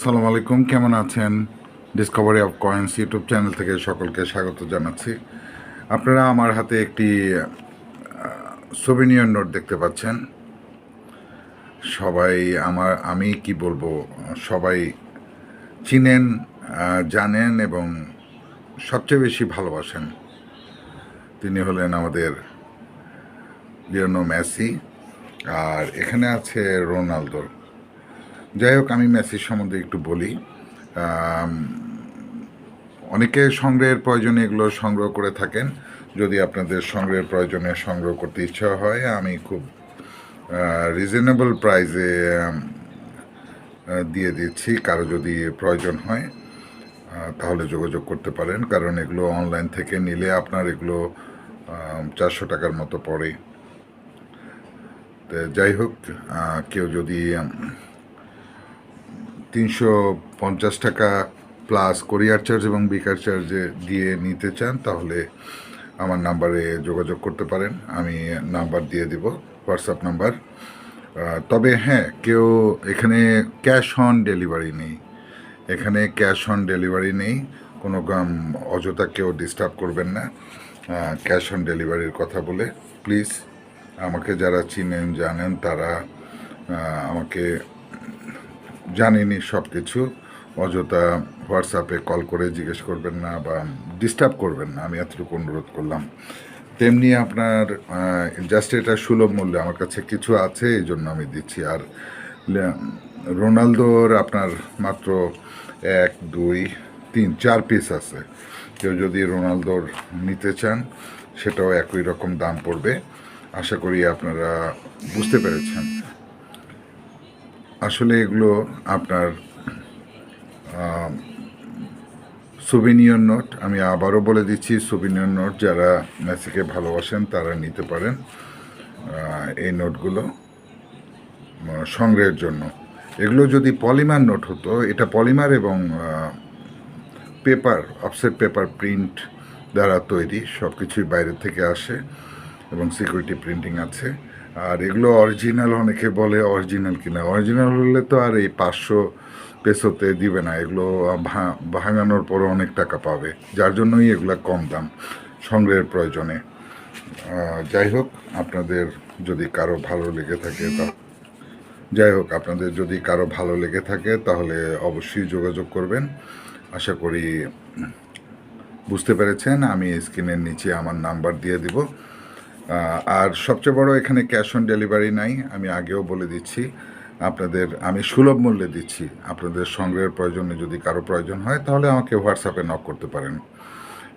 আসসালামু আলাইকুম, কেমন আছেন? Discovery of Coins YouTube channel থেকে সকলকে স্বাগত জানাচ্ছি। আপনারা আমার হাতে একটি সোভিনিয়র নোট দেখতে পাচ্ছেন। সবাই আমার, আমি কি বলব, সবাই চিনেন জানেন এবং সবচেয়ে বেশি ভালোবাসেন। তিনি হলেন আমাদের লিওনো মেসি। আর এখানে আছে রোনালদো যাই হোক, আমি মেসির সম্বন্ধে একটু বলি। অনেকে সংগ্রহের প্রয়োজনে এগুলো সংগ্রহ করে থাকেন। যদি আপনাদের সংগ্রহের প্রয়োজনে সংগ্রহ করতে ইচ্ছা হয়, আমি খুব রিজনেবল প্রাইসে দিয়ে দিচ্ছি। কারও যদি প্রয়োজন হয় তাহলে যোগাযোগ করতে পারেন। কারণ এগুলো অনলাইন থেকে নিলে আপনার এগুলো চারশো টাকার মতো পড়ে। তো যাই হোক কেউ যদি তিনশো পঞ্চাশ টাকা প্লাস কোরিয়ার চার্জ এবং বিকার চার্জে দিয়ে নিতে চান, তাহলে আমার নাম্বারে যোগাযোগ করতে পারেন। আমি নাম্বার দিয়ে দিব হোয়াটসঅ্যাপ নাম্বার তবে হ্যাঁ কেউ এখানে ক্যাশ অন ডেলিভারি নেই। এখানে ক্যাশ অন ডেলিভারি নেই। কোনো অযথা কেউ ডিস্টার্ব করবেন না। ক্যাশ অন ডেলিভারির কথা বলে প্লিজ আমাকে যারা চিনেন, জানেন, তারা আমাকে জানিনি সব কিছু অযথা হোয়াটসঅ্যাপে কল করে জিজ্ঞেস করবেন না বা ডিস্টার্ব করবেন না, আমি এতটুকু অনুরোধ করলাম। তেমনি আপনার জাস্ট এটা সুলভ মূল্যে আমার কাছে কিছু আছে, এই জন্য আমি দিচ্ছি। আর রোনালদোর আপনার মাত্র এক, দুই, তিন, চার পিস আছে। কেউ যদি রোনালদোর নিতে চান, সেটাও একই রকম দাম পড়বে। আশা করি আপনারা বুঝতে পেরেছেন। আসলে এগুলো আপনার সুভিনিয়র নোট আমি আবারও বলে দিচ্ছি সুভিনিয়র নোট যারা মেসিকে ভালোবাসেন তারা নিতে পারেন এই নোটগুলো সংগ্রহের জন্য। এগুলো যদি পলিমার নোট হতো, এটা পলিমার এবং পেপার অফসেট পেপার প্রিন্ট দ্বারা তৈরি সব কিছুই বাইরে থেকে আসে এবং সিকিউরিটি প্রিন্টিং আছে। আর এগুলো অরিজিনাল অনেকে বলে অরিজিনাল কিনা। অরিজিনাল হলে তো আর এই পাঁচশো পেসোতে দিবে না। এগুলো ভাঙানোর পরে অনেক টাকা পাবে। যার জন্যই এগুলো কম দাম সংগ্রহের প্রয়োজনে। যাই হোক, আপনাদের যদি কারও ভালো লেগে থাকে তা, যাই হোক, আপনাদের যদি কারও ভালো লেগে থাকে তাহলে অবশ্যই যোগাযোগ করবেন। আশা করি বুঝতে পেরেছেন। আমি স্ক্রিনের নিচে আমার নাম্বার দিয়ে দিব। আর সবচেয়ে বড় এখানে ক্যাশ অন ডেলিভারি নাই, আমি আগেও বলে দিচ্ছি। আপনাদের, আমি সুলভ মূল্যে দিচ্ছি। আপনাদের সংগ্রহের প্রয়োজনে যদি কারও প্রয়োজন হয়, তাহলে আমাকে হোয়াটসঅ্যাপে নক করতে পারেন।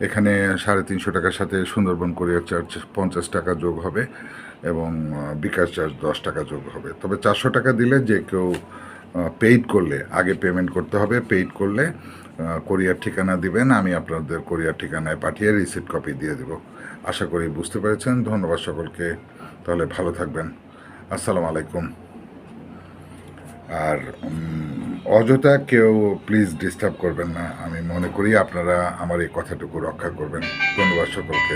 এখানে সাড়ে তিনশো টাকার সাথে সুন্দরবন কোরিয়ার চার্জ পঞ্চাশ টাকা যোগ হবে এবং বিকাশ চার্জ দশ টাকা যোগ হবে। তবে চারশো টাকা দিলে যে কেউ পেইড করলে, আগে পেমেন্ট করতে হবে পেইড করলে কোরিয়ার ঠিকানা দিবেন, আমি আপনাদের কোরিয়ার ঠিকানায় পাঠিয়ে রিসিপ্ট কপি দিয়ে দেব। আশা করি বুঝতে পেরেছেন, ধন্যবাদ সকলকে, তাহলে ভালো থাকবেন। আসসালামু আলাইকুম। আর অযথা কেউ প্লিজ ডিস্টার্ব করবেন না, আমি মনে করি আপনারা আমার এই কথাটুকু রক্ষা করবেন। ধন্যবাদ সকলকে।